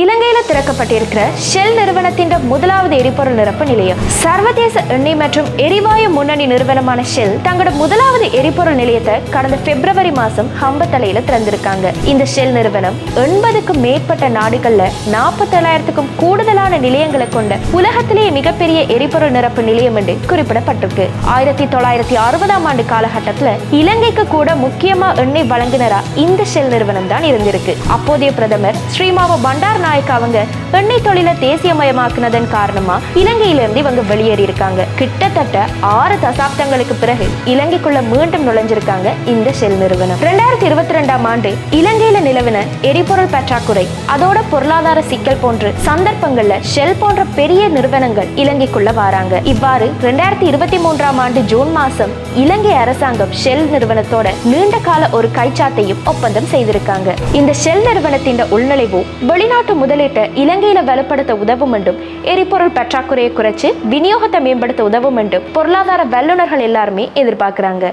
இலங்கையில திறக்கப்பட்டிருக்கிற ஷெல் நிறுவனத்தின் முதலாவது எரிபொருள் நிரப்பு நிலையம். சர்வதேச எண்ணெய் மற்றும் எரிவாயு முன்னணி நிறுவனமான ஷெல் தங்களோட முதலாவது எரிபொருள் நிலையத்தை கடந்த பிப்ரவரி மாசம் ஹம்பத்தலையில திறந்திருக்காங்க. இந்த ஷெல் நிறுவனம் எண்பதுக்கும் மேற்பட்ட நாடுகள்ல நாற்பத்தேழாயிரத்துக்கும் கூடுதலான நிலையங்களை கொண்ட உலகத்திலேயே மிகப்பெரிய எரிபொருள் நிரப்பு நிலையம் என்று குறிப்பிடப்பட்டிருக்கு. ஆயிரத்தி தொள்ளாயிரத்தி அறுபதாம் ஆண்டு காலகட்டத்துல இலங்கைக்கு கூட முக்கியமா எண்ணெய் வழங்குனரா இந்த ஷெல் நிறுவனம் தான் இருந்திருக்கு. அப்போதைய பிரதமர் ஸ்ரீமாவோ பண்டார் நாயக் அவங்க எண்ணெய் தொழிலை தேசியமயமாக்குனதன் காரணமா இலங்கையிலிருந்து இவங்க வெளியேறி இருக்காங்க. கிட்டத்தட்ட ஆறு தசாப்தங்களுக்கு பிறகு இலங்கைக்குள்ள மீண்டும் நுழைஞ்சிருக்காங்க இந்த ஷெல் நிறுவனம். ரெண்டாயிரத்தி இருபத்தி ரெண்டாம் ஆண்டு இலங்கையில நிலவின எரிபொருள் பற்றாக்குறை அதோட பொருளாதார சிக்கல் போன்ற சந்தர்ப்பங்கள்ல ஷெல் போன்ற பெரிய நிறுவனங்கள் இலங்கைக்குள்ள வராங்க. இவ்வாறு ரெண்டாயிரத்தி இருபத்தி மூன்றாம் ஆண்டு ஜூன் மாசம் இலங்கை அரசாங்கம் ஷெல் நிறுவனத்தோட நீண்ட கால ஒரு கைச்சாத்தையும் ஒப்பந்தம் செய்திருக்காங்க. இந்த ஷெல் நிறுவனத்தின் உள்நுழைவு வெளிநாட்டு முதலீட்டை இலங்கையில வலுப்படுத்த உதவும் என்றும் எரிபொருள் பற்றாக்குறையை குறைச்சு விநியோகத்தை மேம்படுத்த உதவும் என்றும் பொருளாதார வல்லுநர்கள் எல்லாருமே எதிர்பார்க்கிறாங்க.